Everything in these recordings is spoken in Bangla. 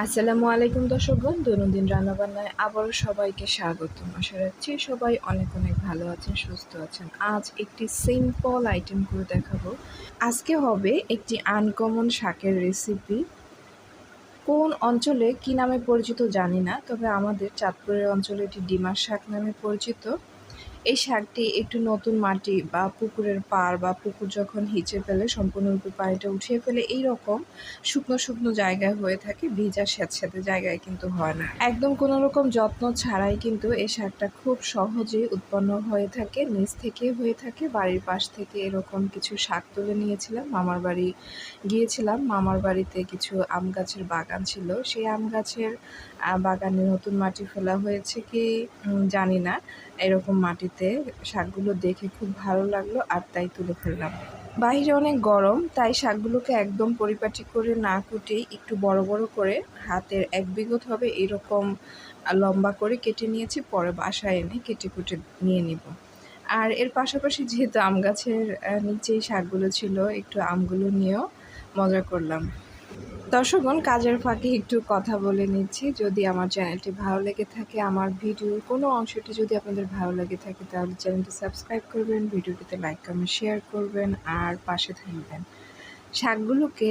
আসসালামু আলাইকুম দর্শকগণ দৈনন্দিন রান্নাবান্নায় আবারও সবাইকে স্বাগত আশা রাখছি সবাই অনেক অনেক ভালো আছেন, সুস্থ আছেন। আজ একটি সিম্পল আইটেম করে দেখাবো। আজকে হবে একটি আনকমন শাকের রেসিপি কোন অঞ্চলে কি নামে পরিচিত জানি না, তবে আমাদের চাঁদপুরের অঞ্চলে এটি ডিমার শাক নামে পরিচিত। এই শাকটি একটু নতুন মাটি বা পুকুরের পাড় বা পুকুর যখন হিচে ফেলে সম্পূর্ণরূপে পানিটা উঠিয়ে ফেলে এই রকম শুকনো শুকনো জায়গায় হয়ে থাকে, ভিজা স্যাঁতস্যাঁতে জায়গায় কিন্তু হয় না। একদম কোনো রকম যত্ন ছাড়াই কিন্তু এই শাকটা খুব সহজেই উৎপন্ন হয়ে থাকে, নিচ থেকে হয়ে থাকে, বাড়ির পাশ থেকে এরকম কিছু শাক তুলে নিয়েছিলাম, মামার বাড়ি গিয়েছিলাম, মামার বাড়িতে কিছু আম গাছের বাগান ছিল, সেই আম গাছের বাগানে নতুন মাটি ফেলা হয়েছে কি জানি না, এরকম মাটিতে শাকগুলো দেখে খুব ভালো লাগল আর তাই তুলে ফেললাম। বাইরে অনেক গরম, তাই শাকগুলোকে একদম পরিপাটি করে না কুটে একটু বড় বড় করে হাতের এক বিগত হবে এরকম লম্বা করে কেটে নিয়েছি, পরে বাসায় এনে কেটে কুটে নিয়ে নিব। আর এর পাশাপাশি যেহেতু আম গাছের নিচেই শাকগুলো ছিল, একটু আমগুলো নিয়েও মজা করলাম। দর্শকগণ, কাজের ফাঁকে একটু কথা বলে নিচ্ছি। যদি আমার চ্যানেলটি ভালো লেগে থাকে, আমার ভিডিওর কোনো অংশটি যদি আপনাদের ভালো লেগে থাকে, তাহলে চ্যানেলটি সাবস্ক্রাইব করবেন, ভিডিওটিতে লাইক, কমেন্ট, শেয়ার করবেন আর পাশে থাকবেন। শাকগুলোকে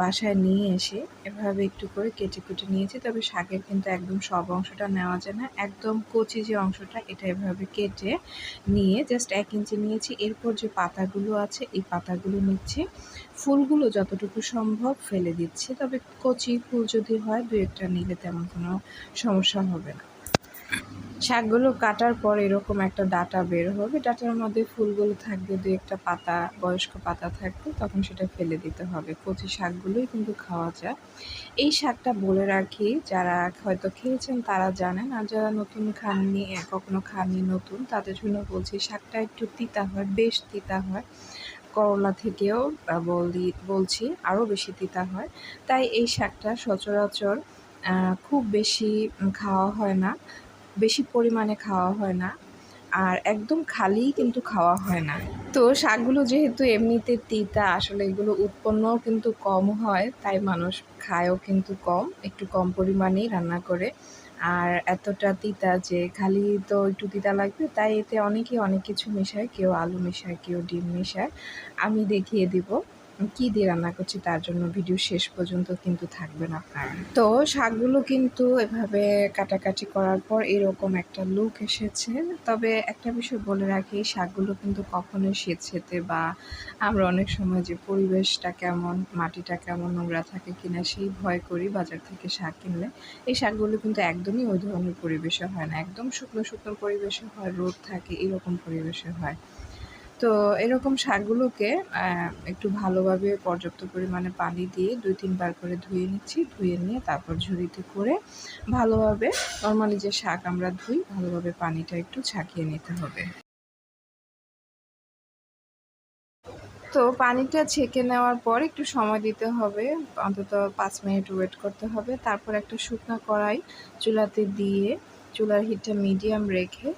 বাসায় নিয়ে এসে এভাবে একটু করে কেটে কুটে নিয়েছি, তবে শাকের কিন্তু একদম সব অংশটা নেওয়া যায় না। একদম কচি যে অংশটা, এটা এভাবে কেটে নিয়ে জাস্ট এক ইঞ্চি নিয়েছি। এরপর যে পাতাগুলো আছে, এই পাতাগুলো নিচ্ছি। ফুলগুলো যতটুকু সম্ভব ফেলে দিচ্ছি, তবে কচি ফুল যদি হয় দু একটা নিলে তেমন কোনো সমস্যা হবে না। শাকগুলো কাটার পর এরকম একটা ডাটা বের হবে। ডাটার মধ্যে ফুলগুলো থাকবে দু একটা পাতা, বয়স্ক পাতা থাকবে, তখন সেটা ফেলে দিতে হবে। কচি শাকগুলোই কিন্তু খাওয়া যায়। এই শাকটা বলে রাখি, যারা হয়তো খেয়েছেন তারা জানেন, আর যারা নতুন খাননি, কখনো খাননি নতুন, তাদের জন্য বলছি শাকটা একটু তিতা হয়, বেশ তিতা হয়। করলা থেকেও বলি, বলছি আরও বেশি তিতা হয়। তাই এই শাকটা সচরাচর খুব বেশি খাওয়া হয় না। বেশি পরিমাণে খাওয়া হয় না। আর একদম খালিই কিন্তু খাওয়া হয় না। তো শাকগুলো যেহেতু এমনিতে তিতা, আসলে এগুলো উৎপন্নও কিন্তু কম হয়, তাই মানুষ খায়ও কিন্তু কম, একটু কম পরিমাণেই রান্না করে। আর এতটা তিতা যে খালি তো একটু তিতা লাগবে, তাই এতে অনেকেই অনেক কিছু মেশায়, কেউ আলু মেশায়, কেউ ডিম মেশায়। আমি দেখিয়ে দিব। কি দিয়ে রান্না করছি তার জন্য ভিডিও শেষ পর্যন্ত কিন্তু থাকবেন আপনার। তো শাকগুলো কিন্তু এভাবে কাটাকাটি করার পর এরকম একটা লুক এসেছে। তবে একটা বিষয় বলে রাখি, শাকগুলো কিন্তু কখনোই সেতে বা আমরা অনেক সময় যে পরিবেশটা কেমন, মাটিটা কেমন, নোংরা থাকে কিনা সেই ভয় করি বাজার থেকে শাক কিনলে। এই শাকগুলো কিন্তু একদমই ওই ধরনের পরিবেশে হয় না। একদম শুকনো শুকনো পরিবেশে হয়, রোদ থাকে, এরকম পরিবেশে হয়। তো এরকম শাকগুলোকে একটু ভালোভাবে পর্যাপ্ত পরিমাণে পানি দিয়ে দুই তিনবার করে ধুয়ে নিচ্ছি। ধুয়ে নিয়ে তারপর ঝুড়িতে করে ভালোভাবে নর্মালি যে শাক আমরা ধুই, ভালোভাবে পানিটা একটু ছাকিয়ে নিতে হবে। তো পানিটা ছেঁকে নেওয়ার পর একটু সময় দিতে হবে। অন্তত পাঁচ মিনিট ওয়েট করতে হবে। তারপর একটা শুকনো কড়াই চুলাতে দিয়ে, চুলার হিটটা মিডিয়াম রেখে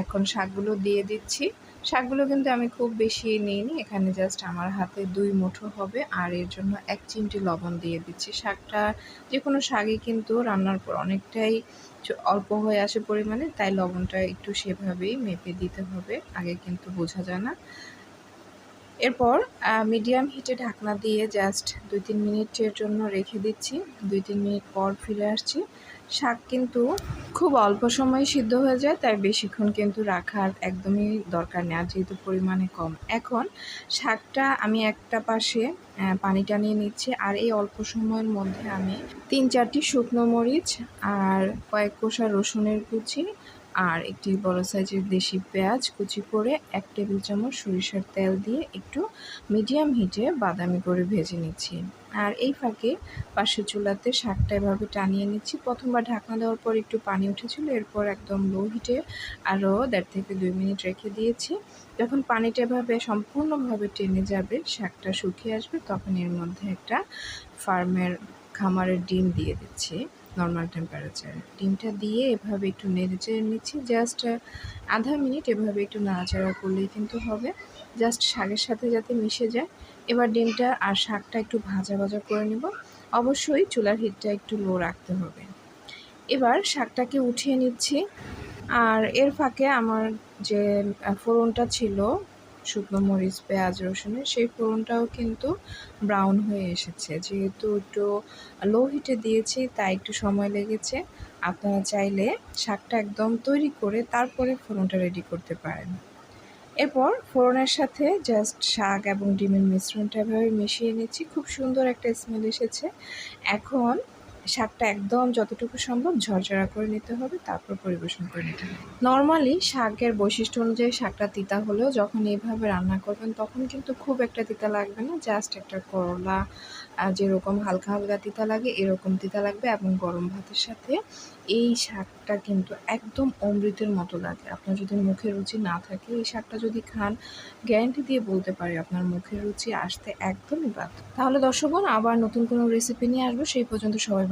এখন শাকগুলো দিয়ে দিচ্ছি। শাকগুলো কিন্তু আমি খুব বেশি নিইনি। এখানে জাস্ট আমার হাতে দুই মুঠো হবে আর এর জন্য এক চিমটি লবণ দিয়ে দিচ্ছি। শাকটা যে কোনো শাকই কিন্তু রান্নার পর অনেকটাই অল্প হয়ে আসে পরিমাণে, তাই লবণটা একটু সেভাবেই মেপে দিতে হবে। আগে কিন্তু বোঝা যায় না। এরপর মিডিয়াম হিটে ঢাকনা দিয়ে জাস্ট দুই তিন মিনিটের জন্য রেখে দিচ্ছি। দুই তিন মিনিট পর ফিরে আসছি। শাক কিন্তু খুব অল্প সময়ে সিদ্ধ হয়ে যায়, তাই বেশিক্ষণ কিন্তু রাখার একদমই দরকার নেই, আর যেহেতু পরিমাণে কম। এখন শাকটা আমি একটা পাশে পানিটা নিয়ে নিচ্ছি, আর এই অল্প সময়ের মধ্যে আমি তিন চারটি শুকনো মরিচ আর কয়েক কোষা রসুনের কুচি আর একটি বড় সাইজের দেশি পেঁয়াজ কুচি করে এক টেবিল চামচ সরিষার তেল দিয়ে একটু মিডিয়াম হিটে বাদামি করে ভেজে নিচ্ছি। আর এই ফাঁকে পাশের চুলাতে শাকটা এভাবে টানিয়ে নিচ্ছি। প্রথমবার ঢাকনা দেওয়ার পর একটু পানি উঠেছিল, এরপর একদম লো হিটে আরও দেড় থেকে দুই মিনিট রেখে দিয়েছি। যখন পানিটা এভাবে সম্পূর্ণভাবে টেনে যাবে, শাকটা শুকিয়ে আসবে, তখন এর মধ্যে একটা ফার্মের খামারের ডিম দিয়ে দিচ্ছি নর্মাল টেম্পারেচার ডিমটা দিয়ে এভাবে একটু নেড়ে চেড়ে নিচ্ছি জাস্ট আধা মিনিট এভাবে একটু নাড়াচাড়া করলেই কিন্তু হবে। জাস্ট শাকের সাথে যাতে মিশে যায়। এবার ডিমটা আর শাকটা একটু ভাজা ভাজা করে নেব। অবশ্যই চুলার হিটটা একটু লো রাখতে হবে। এবার শাকটাকে উঠিয়ে নিচ্ছি। আর এর ফাঁকে আমার যে ফোড়নটা ছিল, শুকনো মরিচ, পেঁয়াজ, রসুনের, সেই ফোড়নটাও কিন্তু ব্রাউন হয়ে এসেছে। যেহেতু একটু লো হিটে দিয়েছি, তাই একটু সময় লেগেছে। আপনারা চাইলে শাকটা একদম তৈরি করে তারপরে ফোড়নটা রেডি করতে পারেন। এরপর ফোড়নের সাথে জাস্ট শাক এবং ডিমের মিশ্রণটা এভাবে মিশিয়ে নিচ্ছি। খুব সুন্দর একটা স্মেল এসেছে। এখন শাকটা একদম যতটুকু সম্ভব ঝরঝরা করে নিতে হবে, তারপর পরিবেশন করে নিতে হবে। নর্মালি শাকের বৈশিষ্ট্য অনুযায়ী শাকটা তিতা হলেও যখন এইভাবে রান্না করবেন তখন কিন্তু খুব একটা তিতা লাগবে না জাস্ট একটা করলা যেরকম হালকা হালকা তিতা লাগে এরকম তিতা লাগবে এবং গরম ভাতের সাথে এই শাকটা কিন্তু একদম অমৃতের মতো লাগে। আপনার যদি মুখের রুচি না থাকে, এই শাকটা যদি খান গ্যারান্টি দিয়ে বলতে পারি আপনার মুখের রুচি আসতে একদমই বাদ তাহলে দর্শকগণ আবার নতুন কোনো রেসিপি নিয়ে আসব, সেই পর্যন্ত সবাই